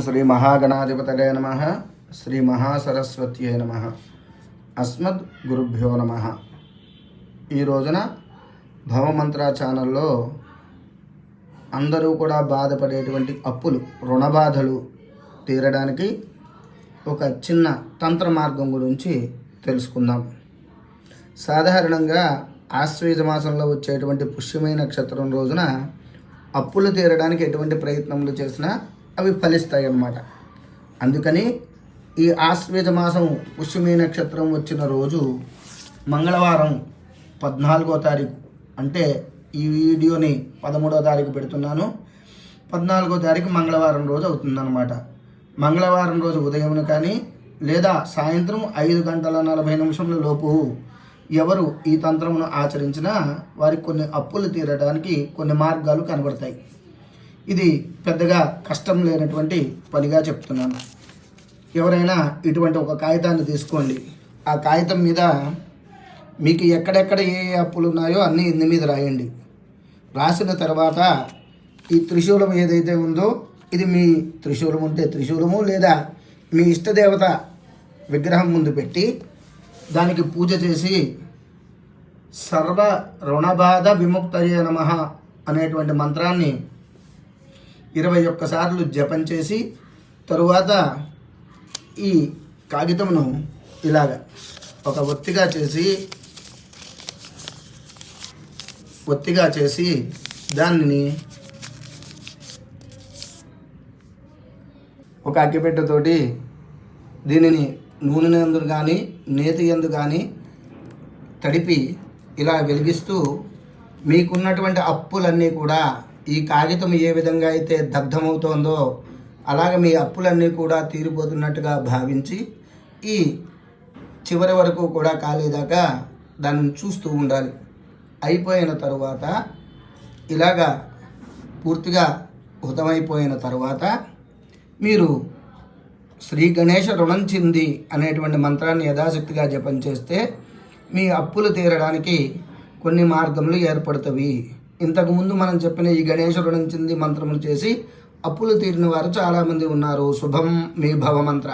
శ్రీ మహాగణాధిపతలే నమ శ్రీ మహాసరస్వత్యే నమ. అస్మద్ గురుభ్యో నమ. ఈ రోజున భవమంత్ర ఛానల్లో అందరూ కూడా బాధపడేటువంటి అప్పులు రుణ బాధలు తీరడానికి ఒక చిన్న తంత్ర మార్గం గురించి తెలుసుకుందాం. సాధారణంగా ఆశ్వేజ మాసంలో వచ్చేటువంటి పుష్యమైన నక్షత్రం రోజున అప్పులు తీరడానికి ఎటువంటి ప్రయత్నములు చేసినా అవి ఫలిస్తాయి అన్నమాట అందుకని ఈ ఆశ్వేజ మాసం పుష్యమి నక్షత్రం వచ్చిన రోజు మంగళవారం పద్నాలుగో తారీఖు అంటే ఈ వీడియోని పదమూడో తారీఖు పెడుతున్నాను. పద్నాలుగో తారీఖు మంగళవారం రోజు అవుతుందన్నమాట. మంగళవారం రోజు ఉదయం కానీ లేదా సాయంత్రం ఐదు గంటల నలభై నిమిషముల లోపు ఎవరు ఈ తంత్రమును ఆచరించినా వారికి కొన్ని అప్పులు తీరడానికి కొన్ని మార్గాలు కనబడతాయి. ఇది పెద్దగా కష్టం లేనటువంటి పనిగా చెప్తున్నాను. ఎవరైనా ఇటువంటి ఒక కాగితాన్ని తీసుకోండి. ఆ కాగితం మీద మీకు ఎక్కడెక్కడ ఏ అప్పులు ఉన్నాయో అన్నీ ఇందు మీద రాయండి. రాసిన తర్వాత ఈ త్రిశూలం ఏదైతే ఉందో ఇది మీ త్రిశూలం ఉంటే త్రిశూలము లేదా మీ ఇష్టదేవత విగ్రహం ముందు పెట్టి దానికి పూజ చేసి సర్వ రుణబాధ విముక్తయే నమ అనేటువంటి మంత్రాన్ని ఇరవై ఒక్కసార్లు జపం చేసి తరువాత ఈ కాగితమును ఇలాగ ఒక ఒత్తిగా చేసి ఒత్తిగా చేసి దానిని ఒక అగ్గిపెట్టెతోటి దీనిని నూనె ఎందు కానీ నేతి ఎందు కానీ తడిపి ఇలా వెలిగిస్తూ మీకున్నటువంటి అప్పులన్నీ కూడా ఈ కాగితం ఏ విధంగా అయితే దగ్ధమవుతోందో అలాగే మీ అప్పులన్నీ కూడా తీరిపోతున్నట్టుగా భావించి ఈ చివరి వరకు కూడా కాలేదాకా దాన్ని చూస్తూ ఉండాలి. అయిపోయిన తరువాత ఇలాగా పూర్తిగా హృతమైపోయిన తరువాత మీరు శ్రీ గణేష రుణం చింది అనేటువంటి మంత్రాన్ని యథాశక్తిగా జపం చేస్తే మీ అప్పులు తీరడానికి కొన్ని మార్గములు ఏర్పడతవి. ఇంతకుముందు మనం చెప్పిన ఈ గణేష రుణం చింది మంత్రములు చేసి అప్పులు తీరిన వారు చాలామంది ఉన్నారు. శుభం మీ భవ మంత్ర